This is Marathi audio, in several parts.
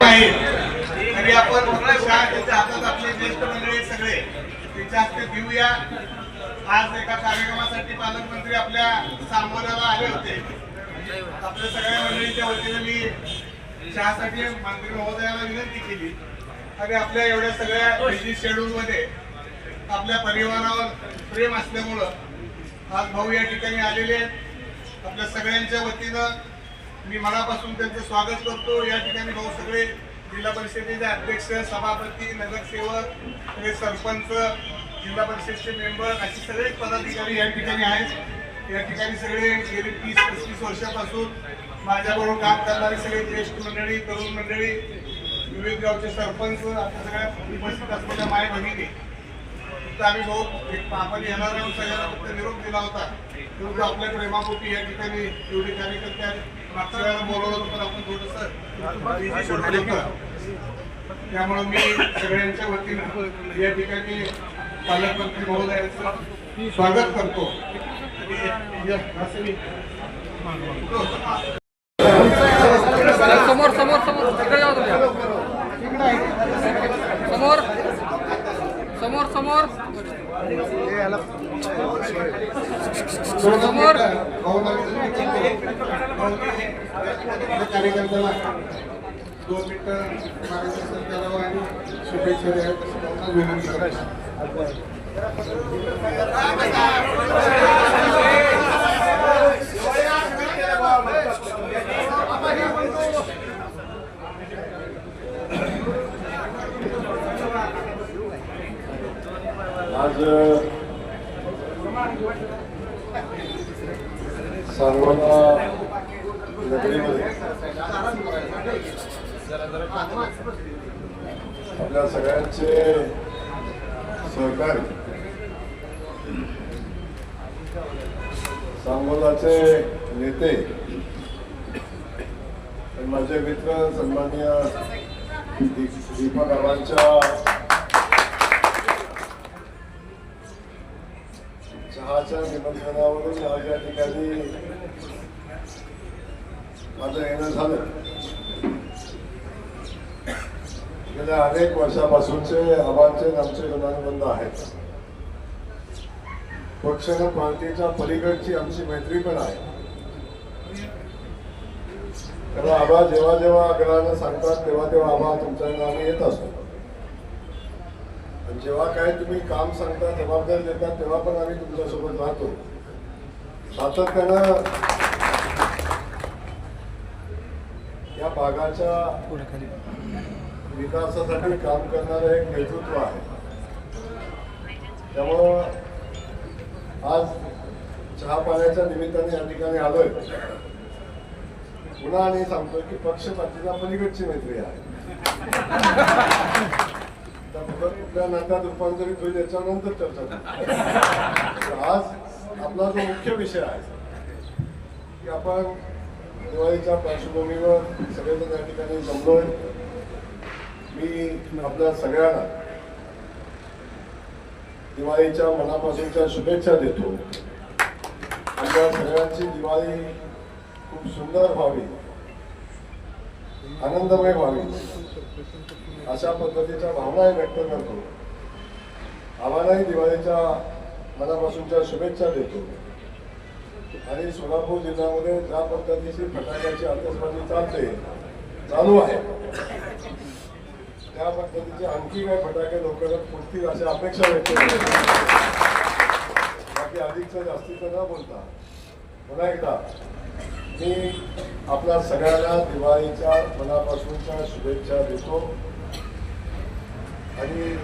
आहे तरी आपण शहा त्यांच्या हातात आपले ज्येष्ठ मंडळी सगळे त्यांच्या हस्ते देऊया आज एका कार्यक्रमासाठी पालकमंत्री आपल्या सांगोल्याला आले होते. आपल्या सगळ्या मंडळींच्या वतीने मी चहासाठी मंत्री महोदयाला विनंती केली. आणि आपल्या एवढ्या सगळ्या बिझी शेड्यूल मध्ये आपल्या परिवारावर प्रेम असल्यामुळं आज भाऊ या ठिकाणी आलेले आहेत. आपल्या सगळ्यांच्या वतीनं मी मनापासून त्यांचं स्वागत करतो. या ठिकाणी भाऊ सगळे जिल्हा परिषदेचे अध्यक्ष सभापती नगरसेवक हे सरपंच जिल्हा परिषदचे मेंबर असे सगळे पदाधिकारी या ठिकाणी आहेत. या ठिकाणी सगळे गेली तीस पस्तीस वर्षापासून माझ्याबरोबर काम करणारी सगळे ज्येष्ठ मंडळी तरुण मंडळी विविध गावचे सरपंच आता सगळ्या उपस्थित असलेल्या माय भगिनी तर आम्ही भाऊ एक आपण येणार म्हणून सगळ्यांना फक्त निरोप दिला होता. परंतु आपल्या प्रेमापोटी या ठिकाणी एवढे कार्यकर्ते आहेत. मागच्या वेळेला बोलवलं होतं पण आपण थोडस त्यामुळे मी सगळ्यांच्या वतीनं या ठिकाणी पालकमंत्री महोदयांचं स्वागत करतो. समोर समोर समोर. इकडे जाऊ समोर. समोर समोर. समोर. कार्यकर्त्याला दोन मिनिटं मार्गदर्शन करावं आणि शुभेच्छा द्याव्या विनंती करतो. आज सर्वांना नगरीमध्ये आपल्या सगळ्यांचे सहकारी सांगोलाचे नेते माझे मित्र सन्माननीय दीपक आबांच्या चहाच्या निमंत्रणावरून आज या ठिकाणी माझं येणं झालं. गेल्या अनेक वर्षापासूनचे आबांचे आमचे गुणानुबंध आहेत. पक्ष पार्टीच्या पलीकडची आमची मैत्री पण आहे. कारण आबा जेव्हा जेव्हा आग्रहानं सांगतात तेव्हा तेव्हा आबा तुमच्याकडे आम्ही येत असतो. जेव्हा काय तुम्ही काम सांगता जबाबदारी देतात तेव्हा पण आम्ही तुमच्यासोबत राहतो. सातत्यानं या भागाच्या विकासासाठी काम करणारं एक नेतृत्व आहे. त्यामुळं आज चहा पाण्याच्या निमित्ताने या ठिकाणी आलोय. पुन्हा आणि सांगतो की पक्ष पातळीला पलीकडची मैत्री आहे. त्या कुठल्या नात्यात रूपांतरित होईल याच्यानंतर चर्चा आज आपला जो मुख्य विषय आहे की आपण दिवाळीच्या पार्श्वभूमीवर सगळेजण या ठिकाणी जमलोय. मी आपल्या सगळ्यांना दिवाळीच्या मनापासूनच्या शुभेच्छा देतो. आपल्या सगळ्यांची दिवाळी खूप सुंदर व्हावी आनंदमय व्हावी अशा पद्धतीच्या भावनाही व्यक्त करतो. आम्हालाही दिवाळीच्या मनापासूनच्या शुभेच्छा देतो. आणि सोलापूर जिल्ह्यामध्ये ज्या पद्धतीची फटाक्याची आतषबाजी चालते चालू आहे. त्या पद्धतीचे आणखी काही फटाके लवकरच फुटतील अशी अपेक्षा व्यक्त बाकी अधिकचं जास्तीचं न बोलता पुन्हा एकदा मी आपल्या सगळ्यांना दिवाळीच्या मनापासूनच्या शुभेच्छा देतो. आणि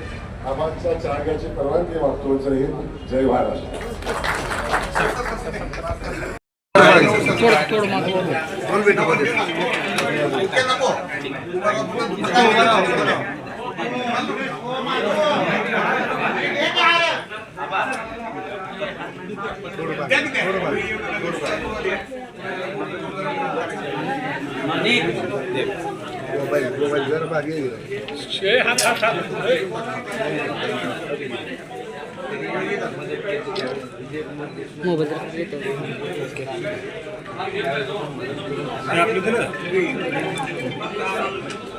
आम्हाच्या चहाग्याची परवानगी मागतो जय हिंद जय महाराष्ट्र. सोलापूर चला घेतलं घेतलं चला गटाचे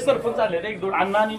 सरपंच आले एक दोन. अण्णा आणि.